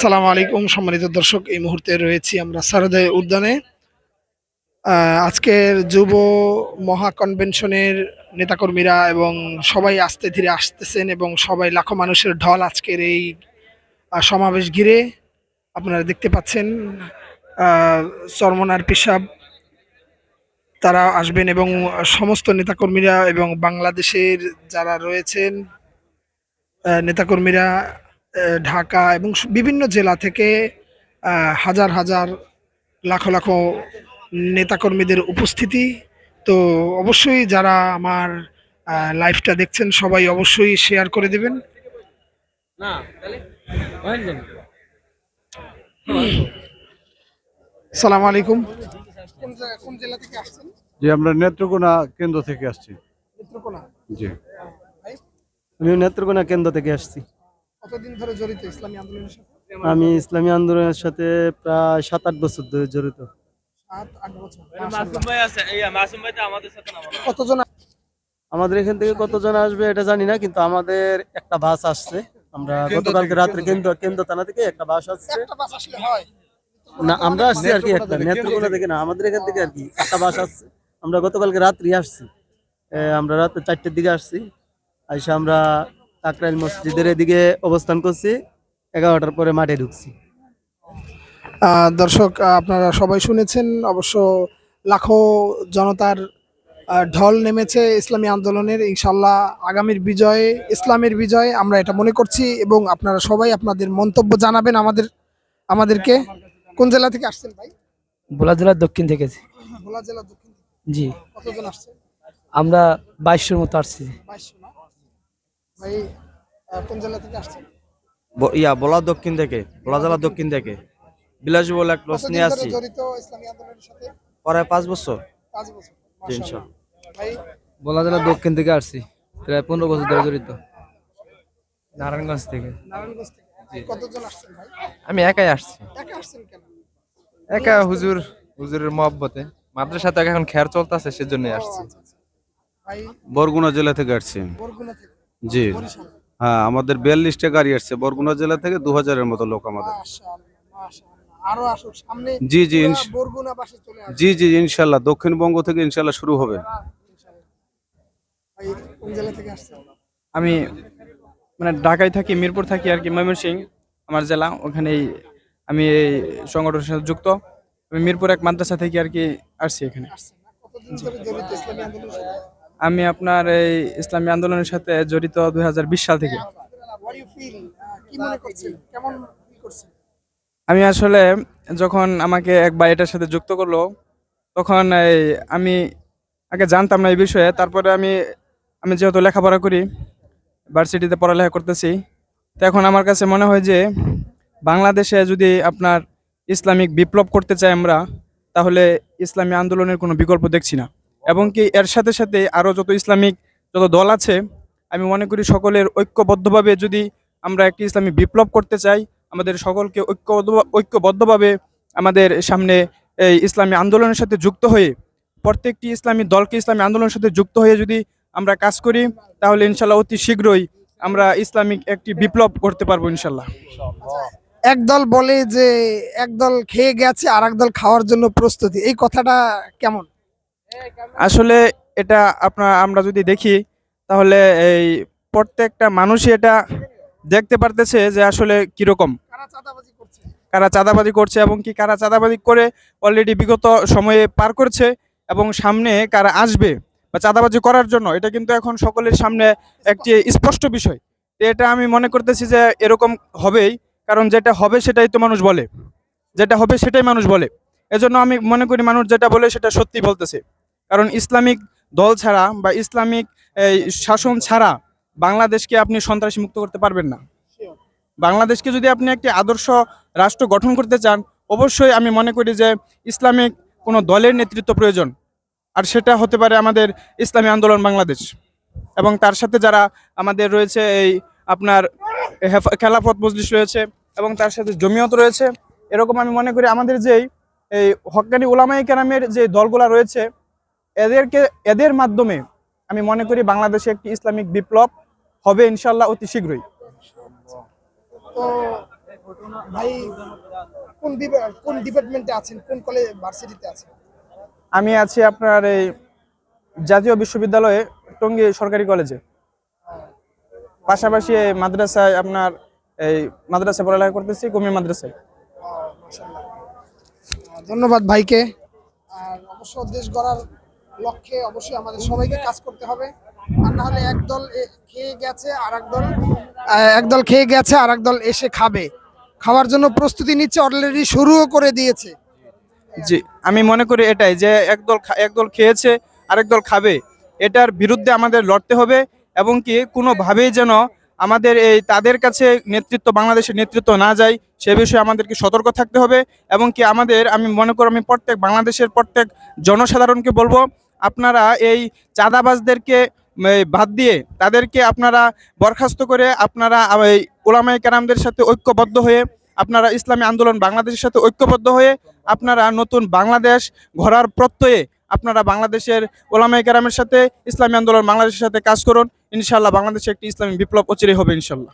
সালামু আলাইকুম, সম্মানিত দর্শক, এই মুহূর্তে রয়েছি আমরা সারদায় উদ্যানে। আজকের যুব মহা কনভেনশনের নেতাকর্মীরা এবং সবাই আস্তে ধীরে আসতেছেন এবং সবাই লাখো মানুষের ঢল আজকের এই সমাবেশ ঘিরে আপনারা দেখতে পাচ্ছেন চরমনার পেশাব। তারা আসবেন এবং সমস্ত নেতাকর্মীরা এবং বাংলাদেশের যারা রয়েছেন নেতাকর্মীরা ঢাকা এবং বিভিন্ন জেলা থেকে হাজার হাজার লাখো লাখো নেতাকর্মীদের উপস্থিতি। তো অবশ্যই যারা আমার লাইভটা দেখছেন সবাই অবশ্যই শেয়ার করে দেবেন। সালাম আলাইকুম। কোন জেলা থেকে আসছেন? জি আমরা নেত্রকোনা কেন্দ্র থেকে আসছি। নেত্রকোনা? জি। আমি নেত্রকোনা কেন্দ্র থেকে আসছি। কতদিন ধরে জড়িত ইসলামী আন্দোলনের সাথে? আমি ইসলামী আন্দোলনের সাথে প্রায় সাত আট বছর ধরে জড়িত। সাত আট বছর। কতজন আমাদের এখান থেকে কতজন আসবে এটা জানি না কিন্তু আমাদের একটা বাস আসছে। আমরা গতকালকে রাত্রে কেন্দ্র কেন্দ্র থানা থেকে একটা বাস আসছে। বাস না আমরা আসছি আর কি একটা নেত্রকোনা থেকে। না আমাদের এখান থেকে আর কি একটা বাস আসছে। আমরা গতকালকে রাত্রি আসছি। আমরা রাতে চারটের দিকে আসছি। আইসা আমরা কাকরাইল মসজিদের এদিকে অবস্থান করছি। এগারোটার পরে মাঠে ঢুকছি। দর্শক আপনারা সবাই শুনেছেন অবশ্য লাখো জনতার ঢল নেমেছে ইসলামী আন্দোলনের। ইনশাল্লাহ আগামীর বিজয়ে ইসলামের বিজয় আমরা এটা মনে করছি এবং আপনারা সবাই আপনাদের মন্তব্য জানাবেন আমাদের আমাদেরকে। কোন জেলা থেকে আসছেন ভাই? ভোলা জেলার দক্ষিণ থেকে ভোলা জেলা দক্ষিণ জি। কতজন আসছে? আমরা বাইশশোর মতো আসছি। বাইশশো ভাই কোন জেলা থেকে আসছেন? ইয়া বলা দক্ষিণ থেকে বলা জেলা দক্ষিণ থেকে। বিলাসবহুল এক লস নিয়ে আসছি। জড়িত ইসলামী আন্দোলনের সাথে? প্রায় পাঁচ বছর। তিনশো ভোলা জেলার দক্ষিণ থেকে আসছি প্রায় পনেরো বছর ধরে জড়িত। নারায়ণগঞ্জ থেকে। নারায়ণগঞ্জ থেকে। কতজন আসছেন ভাই? আমি একাই আসছি। একা আসছেন কেন? একা হুজুর হুজুরের মহব্বতে। মাদ্রাসাতে এখন খেয়ার চলতেছে সেজন্যই আসছি। আচ্ছা, আচ্ছা। ভাই বরগুনা জেলা থেকে আসছি। বরগুনা থেকে। জি। হ্যাঁ আমাদের বিয়াল্লিশটা গাড়ি আসছে বরগুনা জেলা থেকে দু হাজারের মতো লোক আমাদের। মাশাআল্লাহ, মাশাআল্লাহ। আরও আসুক সামনে জি জি বরগুনা বাসে চলে জি জি ইনশাল্লাহ দক্ষিণবঙ্গ থেকে ইনশাল্লাহ শুরু হবে। ইনশাআল্লাহ। ভাই কোন জেলা থেকে আসছেন? আমি মানে ঢাকায় থাকি মিরপুর থাকি আর কি ময়মনসিং আমার জেলা ওখানেই আমি এই সংগঠনের সাথে যুক্ত। আমি মিরপুর এক মাদ্রাসা থেকে আর কি আসছি এখানে। আমি আপনার এই ইসলামী আন্দোলনের সাথে জড়িত দু হাজার বিশ সাল থেকে। আমি আসলে যখন আমাকে এক ভাই এটার সাথে যুক্ত করল, তখন এই আমি আগে জানতাম না এই বিষয়ে। তারপরে আমি আমি যেহেতু লেখাপড়া করি, ভার্সিটিতে পড়ালেখা করতেছি, তো এখন আমার কাছে মনে হয় যে বাংলাদেশে যদি আপনার ইসলামিক বিপ্লব করতে চাই আমরা, তাহলে ইসলামী আন্দোলনের কোনো বিকল্প দেখছি না। এবং কি এর সাথে সাথে আরও যত ইসলামিক যত দল আছে, আমি মনে করি সকলের ঐক্যবদ্ধভাবে যদি আমরা একটি ইসলামী বিপ্লব করতে চাই, আমাদের সকলকে ঐক্যবদ্ধ, ঐক্যবদ্ধভাবে আমাদের সামনে এই ইসলামী আন্দোলনের সাথে যুক্ত হয়ে, প্রত্যেকটি ইসলামী দলকে ইসলামী আন্দোলনের সাথে যুক্ত হয়ে যদি আমরা কাজ করি, তাহলে ইনশাল্লাহ অতি শীঘ্রই আমরা ইসলামিক একটি বিপ্লব করতে পারব ইনশাল্লাহ। একদল বলে যে একদল খেয়ে গেছে আর একদল খাওয়ার জন্য প্রস্তুতি, এই কথাটা কেমন? আসলে এটা আপনার আমরা যদি দেখি তাহলে এই প্রত্যেকটা মানুষই এটা দেখতে পারতেছে যে আসলে কীরকম। কারা চাঁদাবাজি করছে? কারা চাঁদাবাজি করছে এবং কি কারা চাঁদাবাজি করে অলরেডি বিগত সময়ে পার করছে এবং সামনে কারা আসবে বা চাঁদাবাজি করার জন্য এটা কিন্তু এখন সকলের সামনে একটি স্পষ্ট বিষয়। তো এটা আমি মনে করতেছি যে এরকম হবেই কারণ যেটা হবে সেটাই তো মানুষ বলে। যেটা হবে সেটাই মানুষ বলে। এজন্য আমি মনে করি মানুষ যেটা বলে সেটা সত্যি বলতেছে। কারণ ইসলামিক দল ছাড়া বা ইসলামিক শাসন ছাড়া বাংলাদেশকে আপনি সন্ত্রাসী মুক্ত করতে পারবেন না। বাংলাদেশকে যদি আপনি একটি আদর্শ রাষ্ট্র গঠন করতে চান, অবশ্যই আমি মনে করি যে ইসলামিক কোনো দলের নেতৃত্ব প্রয়োজন। আর সেটা হতে পারে আমাদের ইসলামী আন্দোলন বাংলাদেশ। এবং তার সাথে যারা আমাদের রয়েছে এই আপনার খেলাফত মজলিস রয়েছে এবং তার সাথে জমিয়ত রয়েছে, এরকম আমি মনে করি আমাদের যেই, এই হক্কানি ওলামাই কেরামের যে দলগুলা রয়েছে এদেরকে এদের মাধ্যমে আমি মনে করি বাংলাদেশে একটি ইসলামিক বিপ্লব হবে ইনশাল্লাহ অতি শীঘ্রই। তো ভাই কোন কোন ডিপার্টমেন্টে আছেন? কোন কলেজ ভার্সিটিতে আছেন? আমি আছি আপনার এই জাতীয় বিশ্ববিদ্যালয়ে টঙ্গী সরকারি কলেজে। পাশাপাশি মাদ্রাসায় আপনার এই মাদ্রাসায় পড়ালেখা করতেছি কুমি মাদ্রাসায়। ধন্যবাদ ভাইকে। আর অবশ্য দেশ গড়ার লক্ষ্যে অবশ্যই আমাদের সবাইকে কাজ করতে হবে। আর না হলে একদল খেয়ে গেছে আর একদল একদল খেয়ে গেছে আর একদল এসে খাবে। খাওয়ার জন্য প্রস্তুতি নিচ্ছে অলরেডি শুরুও করে দিয়েছে। জি, আমি মনে করি এটাই যে একদল একদল খেয়েছে, আরেক দল খাবে। এটার বিরুদ্ধে আমাদের লড়তে হবে এবং কি কোনোভাবেই যেন আমাদের এই তাদের কাছে নেতৃত্ব, বাংলাদেশের নেতৃত্ব না যায়, সে বিষয়ে আমাদেরকে সতর্ক থাকতে হবে এবং কি আমাদের, আমি মনে করি আমি প্রত্যেক বাংলাদেশের প্রত্যেক জনসাধারণকে বলব আপনারা এই চাঁদাবাজদেরকে বাদ দিয়ে তাদেরকে আপনারা বরখাস্ত করে আপনারা ওলামাই কারামদের সাথে ঐক্যবদ্ধ হয়ে আপনারা ইসলামী আন্দোলন বাংলাদেশের সাথে ঐক্যবদ্ধ হয়ে আপনারা নতুন বাংলাদেশ গড়ার প্রত্যয়ে আপনারা বাংলাদেশের ওলামাই কেরামের সাথে ইসলামী আন্দোলন বাংলাদেশের সাথে কাজ করুন। ইনশাল্লাহ বাংলাদেশে একটি ইসলামী বিপ্লব অচিরে হবে ইনশাল্লাহ